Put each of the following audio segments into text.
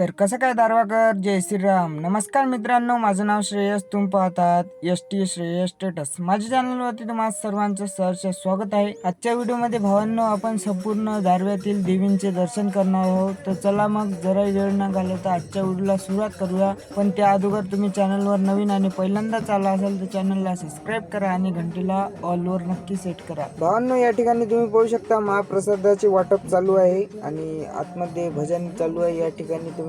तर कसं काय दारवाकर जय श्रीराम. नमस्कार मित्रांनो माझं नाव श्रेयस. तुम्ही पाहतात एस टी श्रेयस स्टेटस. माझ्या चॅनलवरती तुम्हाला सर्वांचं सहर्ष स्वागत आहे. आजच्या व्हिडिओमध्ये भावांनो आपण संपूर्ण दारव्यातील देवींचे दर्शन करणार आहोत. तर चला मग जरा वेळ न घालवता आजच्या व्हिडिओला सुरुवात करूया. पण त्या अगोदर तुम्ही चॅनलवर नवीन आणि पहिल्यांदाच आला असाल तर चॅनलला सबस्क्राईब करा आणि घंटीला ऑलवर नक्की सेट करा. भावांनो या ठिकाणी तुम्ही पाहू शकता महाप्रसादाचे वाटप चालू आहे आणि आतमध्ये भजन चालू आहे. या ठिकाणी तुम्ही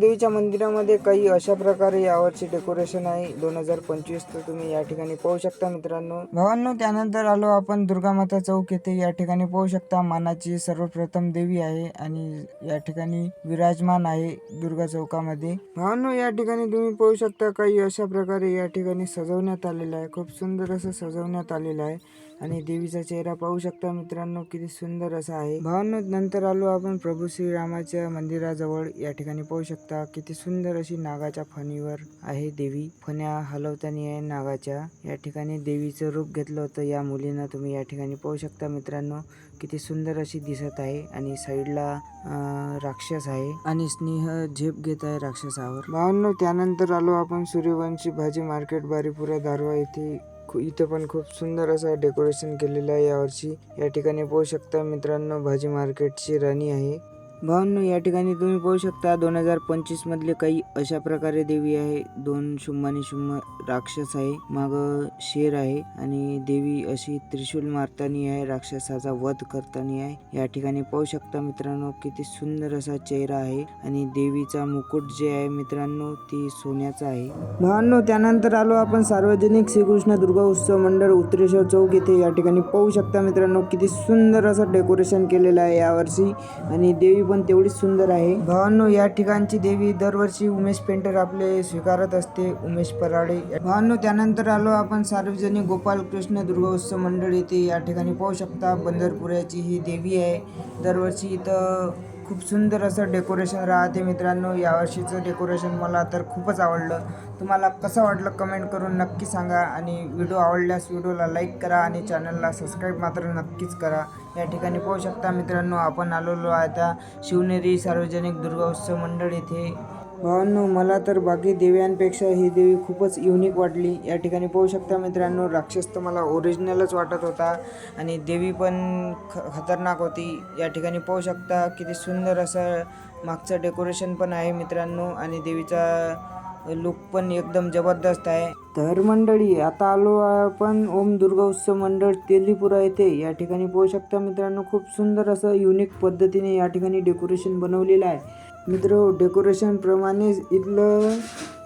देवीच्या मंदिरामध्ये काही अशा प्रकारे यावरची डेकोरेशन आहे. दोन हजार पंचवीस तर तुम्ही या ठिकाणी पाहू शकता मित्रांनो. भावांनो त्यानंतर आलो आपण दुर्गा माता चौक येथे. या ठिकाणी पाहू शकता मानाची सर्वप्रथम देवी आहे आणि या ठिकाणी विराजमान आहे दुर्गा चौकामध्ये. भावांनो या ठिकाणी तुम्ही पाहू शकता काही अशा प्रकारे या ठिकाणी सजवण्यात आलेलं आहे. खूप सुंदर असं सजवण्यात आलेलं आहे. आणि देवीचा चेहरा पाहू शकता मित्रांनो किती सुंदर असा आहे. भावांनो नंतर आलो आपण प्रभू श्रीरामाच्या मंदिराजवळ. या ठिकाणी पाहू शकता किती सुंदर अशी नागाच्या फणीवर आहे देवी. फण्या हलवताना आहे नागाच्या. या ठिकाणी देवीचं रूप घेतलं होतं. या मुलीनं तुम्ही या ठिकाणी पाहू शकता मित्रांनो किती सुंदर अशी दिसत आहे. आणि साईडला राक्षस आहे. आणि स्नेह झेप घेत आहे राक्षसावर. भावांनो त्यानंतर आलो आपण सूर्यवंशी भाजी मार्केट बारीपुरा दारवा येथे इथं पण खूप सुंदर असं डेकोरेशन केलेलं आहे यावर्षी. या ठिकाणी पाहू शकता मित्रांनो भाजी मार्केटची राणी आहे. भावांनो या ठिकाणी तुम्ही पाहू शकता दोन हजार पंचवीस मधले काही अशा प्रकारे देवी आहे. दोन शुंभ आणि शुंभ राक्षस आहे. माग शेर आहे आणि देवी अशी त्रिशूल मारतानी आहे राक्षसाचा वध करतानी आहे. या ठिकाणी पाहू शकता मित्रांनो किती सुंदर असा चेहरा आहे आणि देवीचा मुकुट जे आहे मित्रांनो ती सोन्याचा आहे. भावांनो त्यानंतर आलो आपण सार्वजनिक श्रीकृष्ण दुर्गा उत्सव मंडळ उत्तरेश्वर चौक येथे या ठिकाणी पाहू शकता मित्रांनो किती सुंदर असं डेकोरेशन केलेलं आहे यावर्षी. आणि देवी पण तेवढीच सुंदर आहे. भावांनो या ठिकाणची देवी दरवर्षी उमेश पेंटर आपले स्वीकारत असते उमेश पराडे. भावांनो त्यानंतर आलो आपण सार्वजनिक गोपाल कृष्ण दुर्गोत्सव मंडळ येथे. या ठिकाणी पाहू शकता बंदरपुऱ्याची ही देवी आहे. दरवर्षी इथं खूप सुंदर असं डेकोरेशन राहते मित्रांनो. यावर्षीचं डेकोरेशन मला तर खूपच आवडलं. तुम्हाला कसं वाटलं कमेंट करून नक्की सांगा आणि व्हिडिओ आवडल्यास व्हिडिओला लाईक करा आणि चॅनलला सबस्क्राईब मात्र नक्कीच करा. या ठिकाणी पाहू शकता मित्रांनो आपण आलेलो आहे आता शिवनेरी सार्वजनिक दुर्गा उत्सव मंडळ येथे भावांनो मला तर बाकी देव्यांपेक्षा ही देवी खूपच युनिक वाटली. या ठिकाणी पाहू शकता मित्रांनो राक्षस तर मला ओरिजिनलच वाटत होता आणि देवी पण ख खतरनाक होती. या ठिकाणी पाहू शकता किती सुंदर असं मागचं डेकोरेशन पण आहे मित्रांनो आणि देवीचा लुक पण एकदम जबरदस्त आहे. तर मंडळी आता आलो आपण ओम दुर्गा उत्सव मंडळ तेलीपुरा येथे. या ठिकाणी पाहू शकता मित्रांनो खूप सुंदर असं युनिक पद्धतीने या ठिकाणी डेकोरेशन बनवलेलं आहे. मित्र डेकोरेशनप्रमाणेच इथलं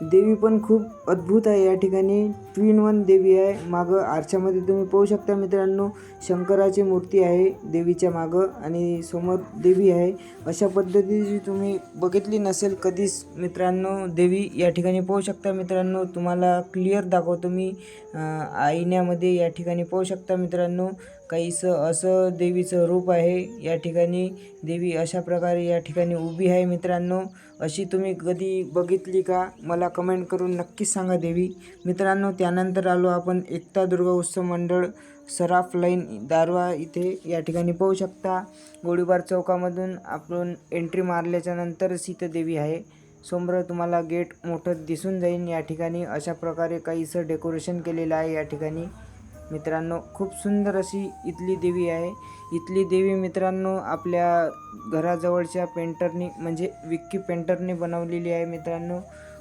देवी पण खूप अद्भुत आहे. या ठिकाणी ट्विन वन देवी आहे. मागं आरशामध्ये तुम्ही पाहू शकता मित्रांनो शंकराची मूर्ती आहे देवीच्या मागं आणि समोर देवी आहे. अशा पद्धतीची तुम्ही बघितली नसेल कधीच मित्रांनो देवी या ठिकाणी पाहू शकता मित्रांनो तुम्हाला क्लिअर दाखवतो मी. आईण्यामध्ये या ठिकाणी पाहू शकता मित्रांनो काहीसं असं देवीचं रूप आहे. या ठिकाणी देवी अशा प्रकारे या ठिकाणी उभी आहे मित्रांनो. अशी तुम्ही कधी बघितली का? मला कमेंट करून नक्कीच सांगा देवी. मित्रांनो त्यानंतर आलो आपण एकता दुर्गा उत्सव मंडळ सराफ लाईन दारवा इथे या ठिकाणी पाहू शकता. गोळीबार चौकामधून आपण एंट्री मारल्याच्या नंतर सीतादेवी देवी आहे. समोर तुम्हाला गेट मोठं दिसून जाईल या ठिकाणी. अशा प्रकारे काहीसं डेकोरेशन केलेलं आहे या ठिकाणी. मित्रांनो खूप सुंदर अशी इथली देवी आहे. इथली देवी मित्रांनो आपल्या घराजवळच्या पेंटरनी म्हणजे विक्की पेंटरने बनवलेली आहे मित्रांनो.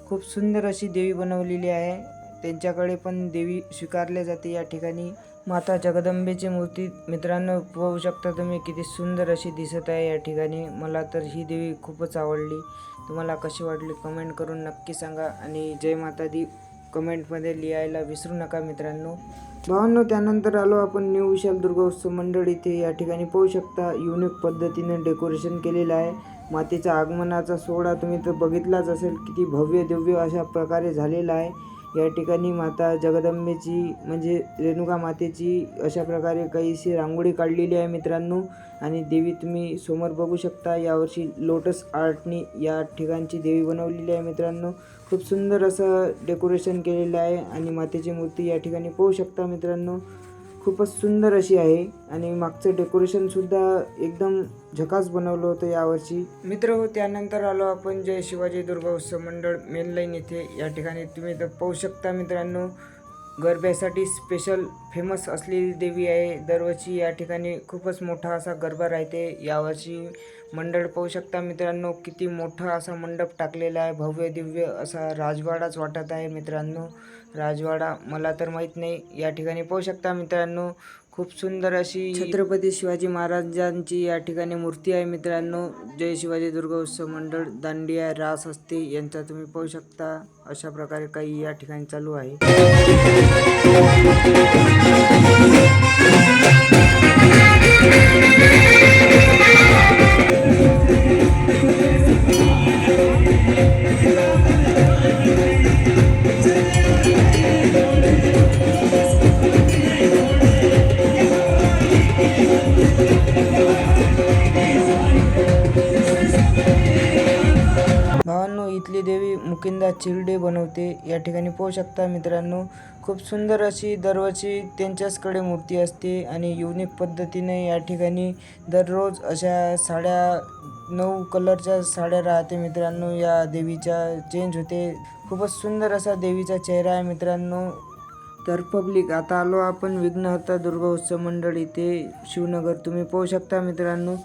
खूप सुंदर अशी देवी बनवलेली आहे. त्यांच्याकडे पण देवी स्वीकारल्या जाते या ठिकाणी. माता जगदंबेची मूर्ती मित्रांनो पाहू शकता तुम्ही किती सुंदर अशी दिसत आहे या ठिकाणी. मला तर ही देवी खूपच आवडली. तुम्हाला कशी वाटली कमेंट करून नक्की सांगा. आणि जय माता दी कमेंटमध्ये लिहायला विसरू नका मित्रांनो. भावांनो त्यानंतर आलो आपण न्यू विशाल दुर्गा उत्सव मंडळ इथे. या ठिकाणी पाहू शकता युनिक पद्धतीने डेकोरेशन केलेलं आहे. मातेच्या आगमनाचा सोहळा तुम्ही तर बघितलाच असेल किती भव्य दिव्य अशा प्रकारे झालेला आहे. या ठिकाणी माता जगदंबेची म्हणजे रेणुका मातेची अशा प्रकारे काहीशी रांगोळी काढलेली आहे मित्रांनो. आणि देवी तुम्ही समोर बघू शकता यावर्षी लोटस आर्टनी या ठिकाणची देवी बनवलेली आहे मित्रांनो. खूप सुंदर असं डेकोरेशन केलेलं आहे आणि मातेची मूर्ती या ठिकाणी पाहू शकता मित्रांनो. खूपच सुंदर अशी आहे आणि मागचं डेकोरेशन सुद्धा एकदम झकास बनवलं होतं यावर्षी. मित्र हो त्यानंतर आलो आपण जय शिवाजी दुर्गा उत्सव मंडळ मेन लाईन येथे या ठिकाणी तुम्ही तर पाहू शकता मित्रांनो. गरब्यासाठी स्पेशल फेमस असलेली देवी आहे. दरवर्षी या ठिकाणी खूपच मोठा असा गरबा राहते. यावर्षी मंडळ पाहू शकता मित्रांनो किती मोठा असा मंडप टाकलेला आहे. भव्य दिव्य असा राजवाडाच वाटत आहे मित्रांनो. राजवाडा मला तर माहीत नाही. या ठिकाणी पाहू शकता मित्रांनो खूप सुंदर अशी छत्रपती शिवाजी महाराजांची या ठिकाणी मूर्ती आहे मित्रांनो. जय शिवाजी दुर्गा उत्सव मंडळ दांडिया रास असते यांचा तुम्ही पाहू शकता. अशा प्रकारे काही या ठिकाणी चालू आहे. इथली देवी मुकिंदा चिरडे बनवते. या ठिकाणी पाहू शकता मित्रांनो खूप सुंदर अशी दरवर्षी त्यांच्याचकडे मूर्ती असते आणि युनिक पद्धतीने या ठिकाणी दररोज अशा साड्या नऊ कलरच्या साड्या राहते मित्रांनो. या देवीच्या चेंज होते. खूपच सुंदर असा देवीचा चेहरा आहे मित्रांनो. तर पब्लिक आता आलो आपण विघ्नहर्ता दुर्गा उत्सव मंडळ इथे. शिवनगर तुम्ही पाहू शकता मित्रांनो.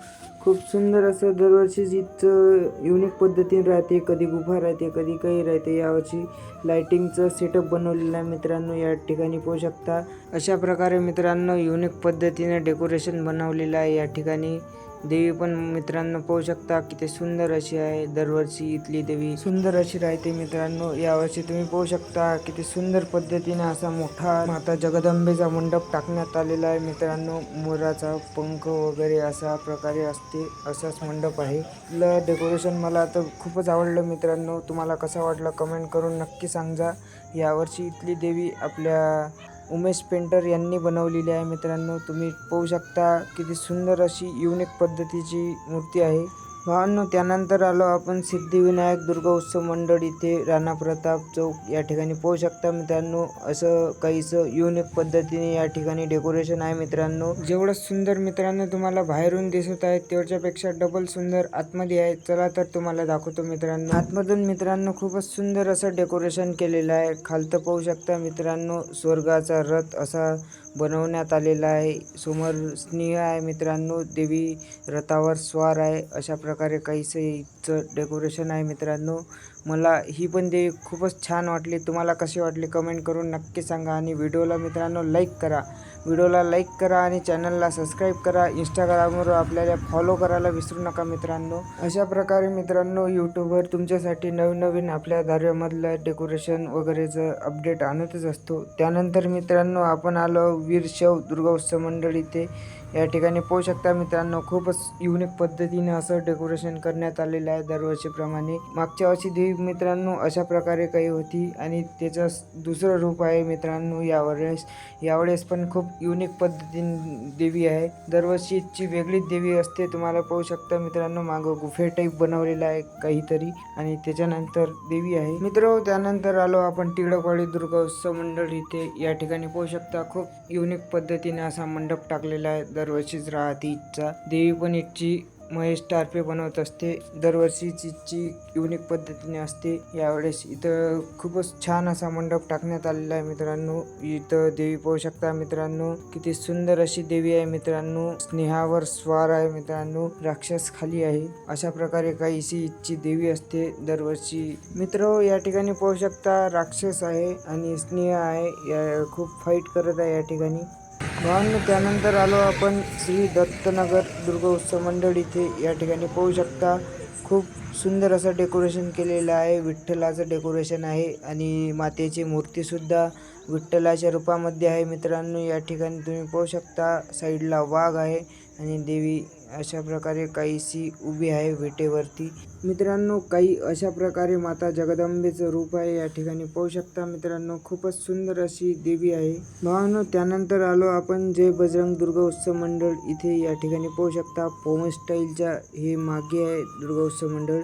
खूप सुंदर असं दरवर्षीच इथं युनिक पद्धतीने राहते कधी गुफा राहते कधी काही राहते यावर्षी लायटिंगचं सेटअप बनवलेलं आहे मित्रांनो या ठिकाणी पाहू शकता. अशा प्रकारे मित्रांनो युनिक पद्धतीने डेकोरेशन बनवलेलं आहे या ठिकाणी. देवी पण मित्रांनो पाहू शकता किती सुंदर अशी आहे. दरवर्षी इथली देवी सुंदर अशी राहते मित्रांनो. यावर्षी तुम्ही पाहू शकता किती सुंदर पद्धतीने असा मोठा माता जगदंबेचा मंडप टाकण्यात आलेला आहे मित्रांनो. मोराचा पंख वगैरे असा प्रकारे असते असाच मंडप आहे. इथलं डेकोरेशन मला तर खूपच आवडलं मित्रांनो. तुम्हाला कसा वाटलं कमेंट करून नक्की सांगा. यावर्षी इथली देवी आपल्या उमेश पेंटर यांनी बनवलेली आहे. मित्रांनो तुम्ही पाहू शकता किती सुंदर अशी युनिक पद्धतीची मूर्ती आहे. भावांनो त्यानंतर आलो आपण सिद्धिविनायक दुर्गा उत्सव मंडळ इथे राणा प्रताप चौक या ठिकाणी पाहू शकता मित्रांनो. असं काहीसं युनिक पद्धतीने या ठिकाणी डेकोरेशन आहे मित्रांनो. जेवढं सुंदर मित्रांनो तुम्हाला बाहेरून दिसत आहे तेवढ्यापेक्षा डबल सुंदर आतमध्ये आहे. चला तर तुम्हाला दाखवतो मित्रांनो. आतमधून मित्रांनो खूपच सुंदर असं डेकोरेशन केलेलं आहे. खालतं पाहू शकता मित्रांनो स्वर्गाचा रथ असा बनवण्यात आलेला आहे. समोर स्नेह आहे मित्रांनो. देवी रथावर स्वार आहे. अशा प्रकारे काहीसं इथचं डेकोरेशन आहे मित्रांनो. मला ही पण देवी खूपच छान वाटली. तुम्हाला कशी वाटली? कमेंट करून नक्की सांगा. आणि व्हिडिओला मित्रांनो लाईक करा. व्हिडिओला लाईक करा आणि चॅनलला सबस्क्राईब करा. इंस्टाग्रामवर आपल्याला फॉलो करायला विसरू नका मित्रांनो. अशा प्रकारे मित्रांनो यूट्यूबवर तुमच्यासाठी नवीन नवीन आपल्या दार्यामधलं डेकोरेशन वगैरेचं अपडेट आणतच असतो. त्यानंतर मित्रांनो आपण आलो वीर शव दुर्गा उत्सव मंडळ इथे. या ठिकाणी पाहू शकता मित्रांनो खूपच युनिक पद्धतीने असं डेकोरेशन करण्यात आलेलं आहे दरवर्षीप्रमाणे. मागच्या वर्षी देवी मित्रांनो अशा प्रकारे काही होती आणि त्याचं दुसरं रूप आहे मित्रांनो यावेळेस यावेळेस पण खूप युनिक पद्धतीने देवी आहे. दरवर्षीची वेगळीच देवी असते तुम्हाला पाहू शकता मित्रांनो मागं गुफे टाईप बनवलेलं आहे काहीतरी आणि त्याच्यानंतर देवी आहे. मित्र त्यानंतर आलो आपण टिळकवाडी दुर्गा उत्सव मंडळ इथे. या ठिकाणी पाहू शकता खूप युनिक पद्धतीने असा मंडप टाकलेला आहे. दरवर्षीच राहते. इच्छा देवी पण इथची महेश टारपे बनवत असते. दरवर्षीच इथची युनिक पद्धतीने असते. यावेळेस इथं खूपच छान असा मंडप टाकण्यात आलेला आहे मित्रांनो. इथं देवी पाहू शकता मित्रांनो. किती सुंदर अशी देवी आहे मित्रांनो. स्नेहावर स्वार आहे मित्रांनो. राक्षस खाली आहे. अशा प्रकारे काहीशी इच्छी देवी असते. दरवर्षी मित्र या ठिकाणी पाहू शकता. राक्षस आहे आणि स्नेह आहे. या खूप फाईट करत आहे या ठिकाणी. भावांनो त्यानंतर आलो आपण श्री दत्तनगर दुर्गा उत्सव मंडळ इथे. या ठिकाणी पाहू शकता खूप सुंदर असं डेकोरेशन केलेलं आहे. विठ्ठलाचं डेकोरेशन आहे आणि मातेची मूर्तीसुद्धा विठ्ठलाच्या रूपामध्ये आहे. मित्रांनो या ठिकाणी तुम्ही पाहू शकता साईडला वाघ आहे आणि देवी अशा प्रकारे काहीशी उभी आहे विटेवरती. मित्रांनो काही अशा प्रकारे माता जगदंबेचं रूप आहे. या ठिकाणी पाहू शकता मित्रांनो खूपच सुंदर अशी देवी आहे. भावानो त्यानंतर आलो आपण जय बजरंग दुर्गा उत्सव मंडळ. इथे या ठिकाणी पाहू शकता पोम स्टाईलच्या हे मागे आहे दुर्गा उत्सव मंडळ.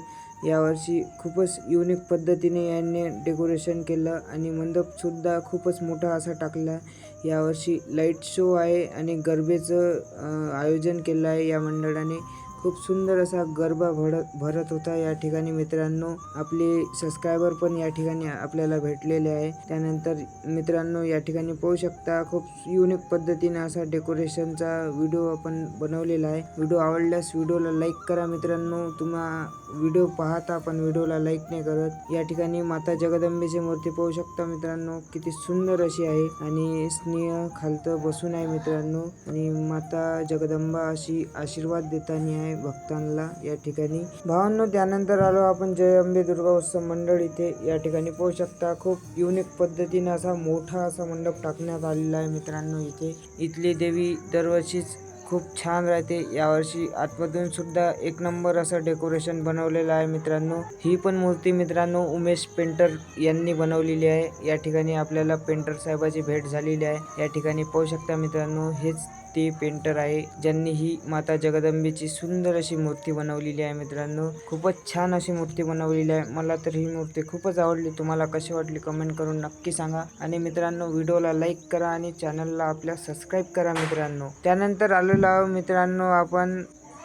यावर्षी खूपच युनिक पद्धतीने यांनी डेकोरेशन केलं आणि मंडपसुद्धा खूपच मोठा असा टाकला. यावर्षी लाइट शो आहे आणि गरबेचं आयोजन केलं आहे या मंडळाने. खूप सुंदर असा गरबा भरत भरत होता. या ठिकाणी मित्रांनो आपले सबस्क्रायबर पण या ठिकाणी आपल्याला भेटलेले आहे. त्यानंतर मित्रांनो या ठिकाणी पाहू शकता खूप युनिक पद्धतीने असा डेकोरेशनचा व्हिडिओ आपण बनवलेला आहे. व्हिडिओ आवडल्यास व्हिडिओला लाईक करा मित्रांनो. तुम्हा व्हिडिओ पाहता पण व्हिडिओला लाईक नाही करत. या ठिकाणी माता जगदंबेची मूर्ती पाहू शकता मित्रांनो. किती सुंदर अशी आहे आणि स्नेह खालतं बसून आहे मित्रांनो. आणि माता जगदंबा अशी आशीर्वाद देतानी आहे. भक्तांना या ठिकाणी. भावांनो त्यानंतर आलो आपण जय अंबे दुर्गा उत्सव मंडळ इथे. या ठिकाणी पाहू शकता खूप युनिक पद्धतीने असा मोठा असा मंडप टाकण्यात आलेला आहे मित्रांनो इथे. इथली देवी दरवर्षीच खूप छान राहते. यावर्षी आतमधून सुद्धा एक नंबर असं डेकोरेशन बनवलेलं आहे मित्रांनो. ही पण मूर्ती मित्रांनो उमेश पेंटर यांनी बनवलेली आहे. या ठिकाणी आपल्याला पेंटर साहेबाची भेट झालेली आहे. या ठिकाणी पाहू शकता मित्रांनो हेच ते पेंटर आहे ज्यांनी ही माता जगदंबेची सुंदर अशी मूर्ती बनवलेली आहे मित्रांनो. खूपच छान अशी मूर्ती बनवलेली आहे. मला तर ही मूर्ती खूपच आवडली. तुम्हाला कशी वाटली कमेंट करून नक्की सांगा. आणि मित्रांनो व्हिडिओला लाईक करा आणि चॅनलला आपल्या सबस्क्राईब करा मित्रांनो. त्यानंतर आलेलो आहोत मित्रांनो आपण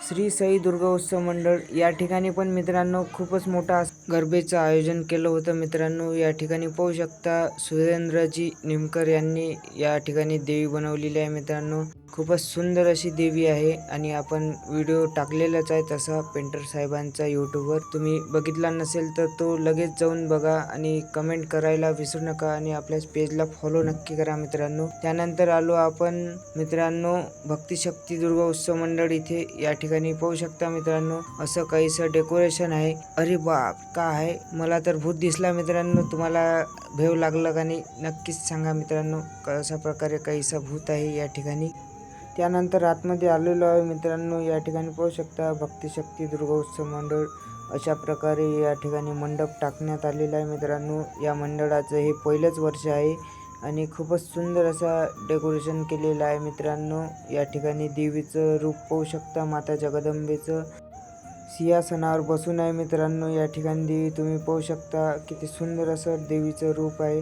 श्री साई दुर्गा उत्सव मंडळ. या ठिकाणी पण मित्रांनो खूपच मोठा गरबेचं आयोजन केलं होतं मित्रांनो. या ठिकाणी पाहू शकता सुरेंद्रजी निमकर यांनी या ठिकाणी देवी बनवलेली आहे मित्रांनो. खूपच सुंदर अशी देवी आहे आणि आपण व्हिडिओ टाकलेलाच आहे तसा पेंटर साहेबांचा यूट्यूबवर तुम्ही बघितला नसेल तर तो लगेच जाऊन बघा आणि कमेंट करायला विसरू नका आणि आपल्या पेजला फॉलो नक्की करा मित्रांनो. त्यानंतर आलो आपण मित्रांनो भक्तिशक्ती दुर्गा उत्सव मंडळ इथे या ठिकाणी पाहू शकता मित्रांनो. असं काहीसं डेकोरेशन आहे. अरे बाप का आहे? मला तर भूत दिसला मित्रांनो. तुम्हाला भेव लागला का नाही? नक्कीच सांगा मित्रांनो कशा प्रकारे काहीसा भूत आहे या ठिकाणी. त्यानंतर आतमध्ये आलेलो आहे. मित्रांनो या ठिकाणी पाहू शकता भक्तिशक्ती दुर्गा उत्सव मंडळ अशा प्रकारे या ठिकाणी मंडप टाकण्यात आलेला आहे. मित्रांनो या मंडळाचं हे पहिलंच वर्ष आहे आणि खूपच सुंदर असा डेकोरेशन केलेलं आहे. मित्रांनो या ठिकाणी देवीचं रूप पाहू शकता माता जगदंबेचं सिंहासनावर बसून आहे. मित्रांनो या ठिकाणी देवी तुम्ही पाहू शकता किती सुंदर असं देवीचं रूप आहे.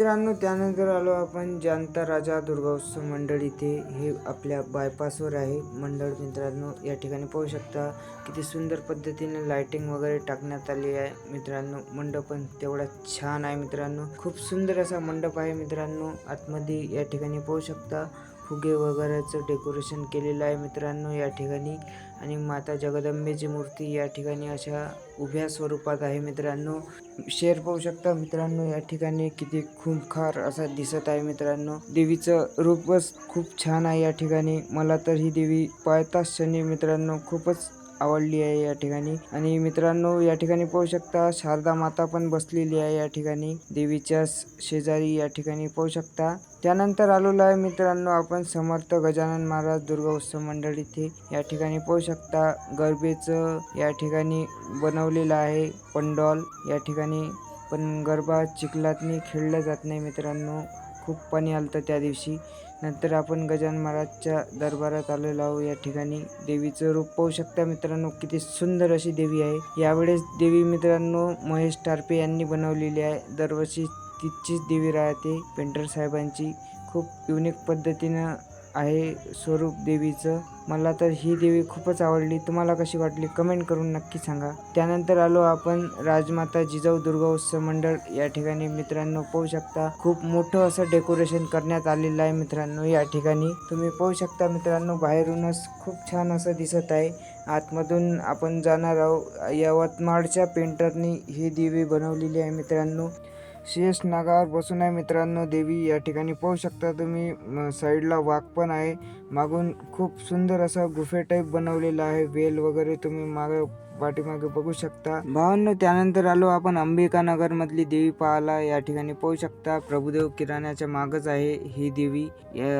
मित्रांनो त्यानंतर आलो आपण जानता राजा दुर्गा उत्सव मंडळ इथे. हे आपल्या बायपासवर आहे. मंडळ मित्रांनो या ठिकाणी पाहू शकता किती सुंदर पद्धतीने लाइटिंग वगैरे टाकण्यात आली आहे. मित्रांनो मंडप पण तेवढा छान आहे मित्रांनो. खूप सुंदर असा मंडप आहे मित्रांनो. आतमध्ये या ठिकाणी पाहू शकता फुगे वगैरेचं डेकोरेशन केलेलं आहे मित्रांनो या ठिकाणी. आणि माता जगदंबेची मूर्ती या ठिकाणी अशा उभ्या स्वरूपात आहे. मित्रांनो शेर पाहू शकता. मित्रांनो या ठिकाणी किती खूंखार असा दिसत आहे. मित्रांनो देवीचं रूपच खूप छान आहे या ठिकाणी. मला तर ही देवी पाहताच क्षणी मित्रांनो खूपच आवडली आहे या ठिकाणी. आणि मित्रांनो या ठिकाणी पाहू शकता शारदा माता पण बसलेली आहे या ठिकाणी. देवीच्या शेजारी या ठिकाणी पाहू शकता. त्यानंतर आलेलो आहे मित्रांनो आपण समर्थ गजानन महाराज दुर्गा उत्सव मंडळ इथे या ठिकाणी पाहू शकता. गरबेचं या ठिकाणी बनवलेलं आहे पंडॉल या ठिकाणी. पण गरबा चिखलातनी खेळला जात नाही मित्रांनो. खूप पाणी आलं त्या दिवशी. नंतर आपण गजानन महाराजच्या दरबारात आलेलो आहोत. या ठिकाणी देवीचं रूप पाहू शकता मित्रांनो किती सुंदर अशी देवी आहे. यावेळेस देवी मित्रांनो महेश टारपे यांनी बनवलेली आहे. दरवर्षी तिचीच देवी राहते. पेंटर साहेबांची खूप युनिक पद्धतीनं आहे स्वरूप देवीचं. मला तर ही देवी खूपच आवडली. तुम्हाला कशी वाटली कमेंट करून नक्की सांगा. त्यानंतर आलो आपण राजमाता जिजाऊ दुर्गा उत्सव मंडळ. या ठिकाणी मित्रांनो पाहू शकता खूप मोठं असं डेकोरेशन करण्यात आलेलं आहे मित्रांनो या ठिकाणी. तुम्ही पाहू शकता मित्रांनो बाहेरूनच खूप छान असं दिसत आहे. आतमधून आपण जाणार आहोत. यवतमाळच्या पेंटरनी ही देवी बनवलेली आहे मित्रांनो. शेष नागावर बसून आहे मित्रांनो. देवी या ठिकाणी पाहू शकता. तुम्ही साईडला वाघ पण आहे. मागून खूप सुंदर असा गुफे टाईप बनवलेला आहे. वेल वगैरे तुम्ही मागे पाठीमागे बघू शकता. भावांनो त्यानंतर आलो आपण अंबिका नगर मधली देवी पाहायला. या ठिकाणी पाहू शकता प्रभुदेव किराण्याच्या मागच आहे ही देवी.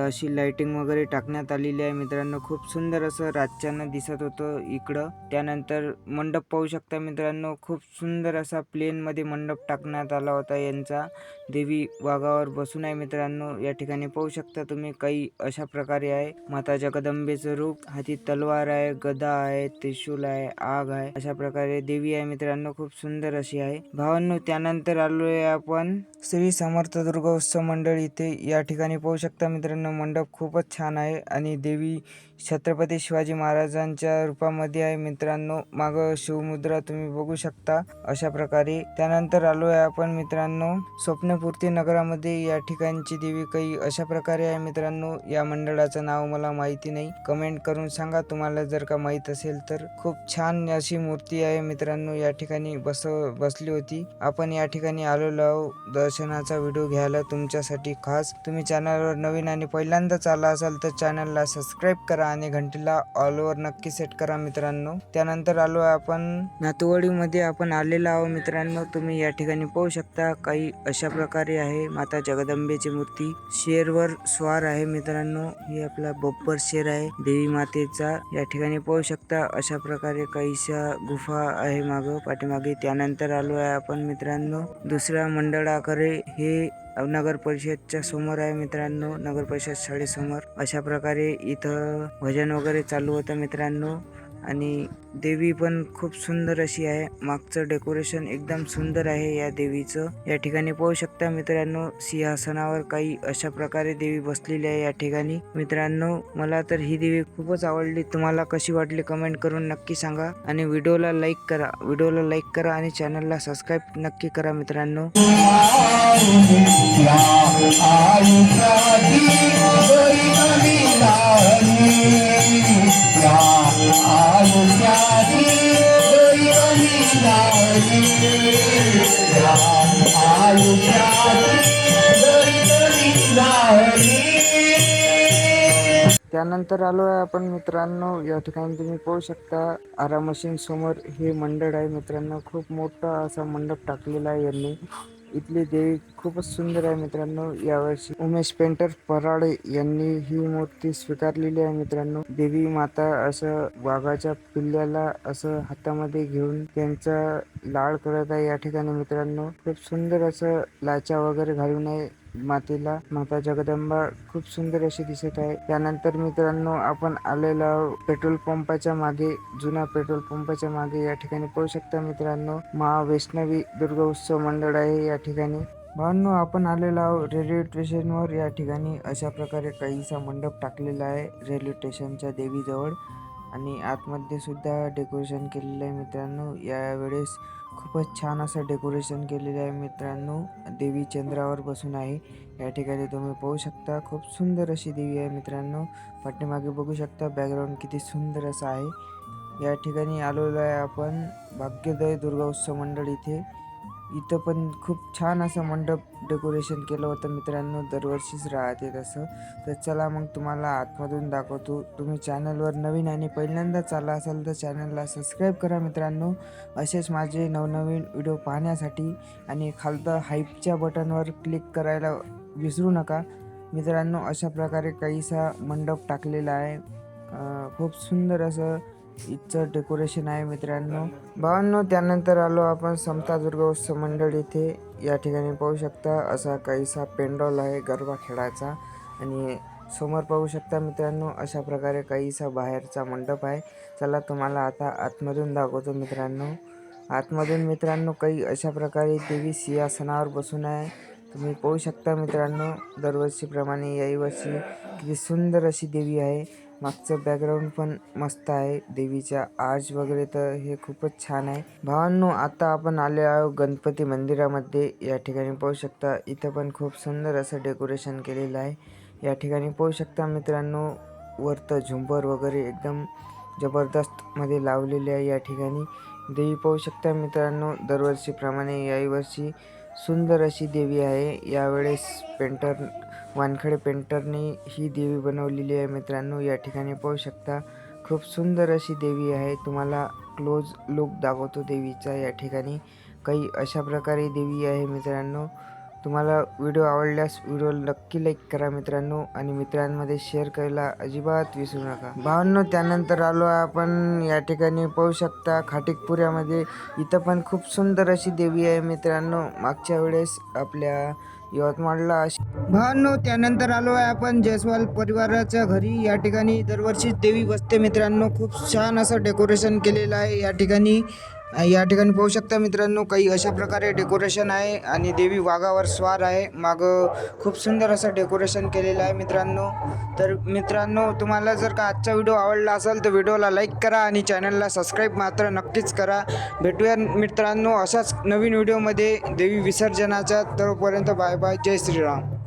अशी लाइटिंग वगैरे टाकण्यात आलेली आहे. मित्रांनो खूप सुंदर असं रातच्यानं दिसत होतं इकडं. त्यानंतर मंडप पाहू शकता मित्रांनो खूप सुंदर असा प्लेन मध्ये मंडप टाकण्यात आला होता यांचा. देवी वाघावर बसून आहे मित्रांनो. या ठिकाणी पाहू शकता तुम्ही काही अशा प्रकारे आहे. माता जगदंबेचं रूप हाती तलवार आहे गदा आहे त्रिशूल आहे आग आहे. अशा प्रकारे देवी आहे मित्रांनो. खूप सुंदर अशी आहे. भावांनो त्यानंतर आलोय आपण श्री समर्थ दुर्गा उत्सव मंडळ इथे. या ठिकाणी पाहू शकता मित्रांनो मंडप खूपच छान आहे आणि देवी छत्रपती शिवाजी महाराजांच्या रूपामध्ये आहे मित्रांनो. माग शिवमुद्रा तुम्ही बघू शकता अशा प्रकारे. त्यानंतर आलोय आपण मित्रांनो स्वप्न स्वप्नपूर्ती नगरामध्ये या ठिकाणची देवी काही अशा प्रकारे आहे मित्रांनो? या मंडळाचं नाव मला माहिती नाही. कमेंट करून सांगा. तुम्हाला जर का माहीत असेल तर. खूप छान अशी मूर्ती आहे मित्रांनो. या ठिकाणी बस बसली होती. आपण या ठिकाणी आलेलो आहोत. दर्शनाचा व्हिडिओ घ्यायला तुमच्यासाठी खास. तुम्ही चॅनलवर नवीन आणि पहिल्यांदाच आला असाल तर चॅनलला सबस्क्राईब करा आणि घंटीला ऑलवर नक्की सेट करा मित्रांनो. त्यानंतर आलो आपण. नातुवाडीमध्ये आपण आलेलो आहोत मित्रांनो. तुम्ही या ठिकाणी पाहू शकता. काही अशा प्रकारे आहे. माता जगदंबेची मूर्ती शेरवर स्वार आहे. मित्रांनो हे आपला बप्पर शेर आहे. देवी मातेचा या ठिकाणी पाहू शकता. अशा प्रकारे काहीशा गुफा आहे माग पाठीमागे. त्यानंतर आलो आहे आपण मित्रांनो. दुसऱ्या मंडळाकडे. हे नगर परिषदच्या समोर आहे मित्रांनो. नगर परिषद शाळेसमोर. अशा प्रकारे इथं भजन वगैरे चालू होतं मित्रांनो. आणि देवी पण खूप सुंदर अशी आहे. मागचं डेकोरेशन एकदम सुंदर आहे या देवीचं. या ठिकाणी पाहू शकता मित्रांनो सिंहासनावर काही अशा प्रकारे देवी बसलेली आहे या ठिकाणी. मित्रांनो मला तर ही देवी खूपच आवडली. तुम्हाला कशी वाटली कमेंट करून नक्की सांगा आणि व्हिडिओला लाईक करा. व्हिडिओला लाईक करा आणि चॅनलला सबस्क्राईब नक्की करा मित्रांनो. त्यानंतर आलो आहे आपण मित्रांनो. या ठिकाणी तुम्ही पाहू शकता आरा मशीन समोर हे मंडळ आहे मित्रांनो. खूप मोठा असा मंडप टाकलेला आहे यांनी. इथली देवी खूपच सुंदर आहे मित्रांनो. यावर्षी उमेश पेंटर पराडे यांनी ही मूर्ती स्वीकारलेली आहे मित्रांनो. देवी माता असं वाघाच्या पिल्ल्याला असं हातामध्ये घेऊन त्यांचा लाळ करत आहे या ठिकाणी मित्रांनो. खूप सुंदर असं लाचा वगैरे घालून आहे. मातेला. माता जगदंबा खूप सुंदर अशी दिसत आहे. त्यानंतर मित्रांनो आपण आलेलो आहोत पेट्रोल पंपाच्या मागे जुना पेट्रोल पंपाच्या मागे. या ठिकाणी पाहू शकता मित्रांनो महावैष्णवी दुर्गा उत्सव मंडळ आहे या ठिकाणी. भावांनो आपण आलेलो आहोत रेल्वे स्टेशनवर. या ठिकाणी अशा प्रकारे काहीसा मंडप टाकलेला आहे. रेल्वे स्टेशनच्या देवीजवळ. आणि आतमध्ये सुद्धा डेकोरेशन केलेलं आहे मित्रांनो. यावेळेस खूपच छान असं डेकोरेशन केलेलं आहे मित्रांनो. देवी चंद्रावर बसून आहे. या ठिकाणी तुम्ही पाहू शकता खूप सुंदर अशी देवी आहे मित्रांनो. पाठीमागे बघू शकता बॅकग्राऊंड किती सुंदर असं आहे. या ठिकाणी आलेलो आहे आपण भाग्योदय दुर्गा उत्सव मंडळ इथे. इथं पण खूप छान असं मंडप डेकोरेशन केलं होतं मित्रांनो. दरवर्षीच राहते तसं तर चला मग तुम्हाला आतमधून दाखवतो. तुम्ही चॅनलवर नवीन आणि पहिल्यांदाच आला असाल तर चॅनलला सबस्क्राईब करा मित्रांनो. असेच माझे नवनवीन व्हिडिओ पाहण्यासाठी आणि खालतं हाईपच्या बटनवर क्लिक करायला विसरू नका. मित्रांनो अशा प्रकारे काहीसा मंडप टाकलेला आहे. खूप सुंदर असं इथचं डेकोरेशन आहे मित्रांनो. भावांनो त्यानंतर आलो आपण समता दुर्गा उत्सव मंडळ इथे. या ठिकाणी पाहू शकता असा काहीसा पेंडॉल आहे गरबा खेळायचा. आणि समोर पाहू शकता मित्रांनो अशा प्रकारे काहीसा बाहेरचा मंडप आहे. चला तुम्हाला आता आतमधून दाखवतो मित्रांनो. आतमधून मित्रांनो काही अशा प्रकारे देवी सिंहासनावर बसून आहे. तुम्ही पाहू शकता मित्रांनो दरवर्षीप्रमाणे याही वर्षी किती सुंदर अशी देवी आहे. मागचं बॅकग्राऊंड पण मस्त आहे. देवीच्या आर्च वगैरे तर हे खूपच छान आहे. भावांनो आता आपण आले आहोत गणपती मंदिरामध्ये. या ठिकाणी पाहू शकता इथं पण खूप सुंदर असं डेकोरेशन केलेलं आहे. या ठिकाणी पाहू शकता मित्रांनो वरतं झुंबर वगैरे एकदम जबरदस्तमध्ये लावलेले आहे या ठिकाणी. देवी पाहू शकता मित्रांनो दरवर्षीप्रमाणे याही वर्षी सुंदर अशी देवी आहे. यावेळेस पेंटर वानखडे पेंटरने ही देवी बनवलेली आहे. मित्रांनो या ठिकाणी पाहू शकता खूप सुंदर अशी देवी आहे. तुम्हाला क्लोज लुक दाखवतो देवीचा या ठिकाणी. काही अशा प्रकारे देवी आहे मित्रांनो. तुम्हाला व्हिडिओ आवडल्यास व्हिडिओ नक्की लाईक करा मित्रांनो आणि मित्रांमध्ये शेअर करायला अजिबात विसरू नका. भावांनो त्यानंतर आलो आपण या ठिकाणी पाहू शकता खाटिकपुऱ्यामध्ये. इथं पण खूप सुंदर अशी देवी आहे मित्रांनो. मागच्या वेळेस आपल्या यवतमाळला अशी भावांनो त्यानंतर आलो आहे आपण जयस्वाल परिवाराच्या घरी. या ठिकाणी दरवर्षी देवी बसते. मित्रांनो खूप छान असं डेकोरेशन केलेलं आहे. या ठिकाणी या ठिकाणी पाहू शकता मित्रांनो काही अशा प्रकारे डेकोरेशन आहे आणि देवी वाघावर स्वार आहे. माग खूप सुंदर असं डेकोरेशन केलेलं आहे मित्रांनो. तर मित्रांनो तुम्हाला जर का आजचा व्हिडिओ आवडला असेल तर व्हिडिओला लाईक करा आणि चॅनलला सबस्क्राईब मात्र नक्कीच करा. भेटूया मित्रांनो अशाच नवीन व्हिडिओमध्ये देवी विसर्जनाच्या तोपर्यंत बाय बाय. जय श्रीराम.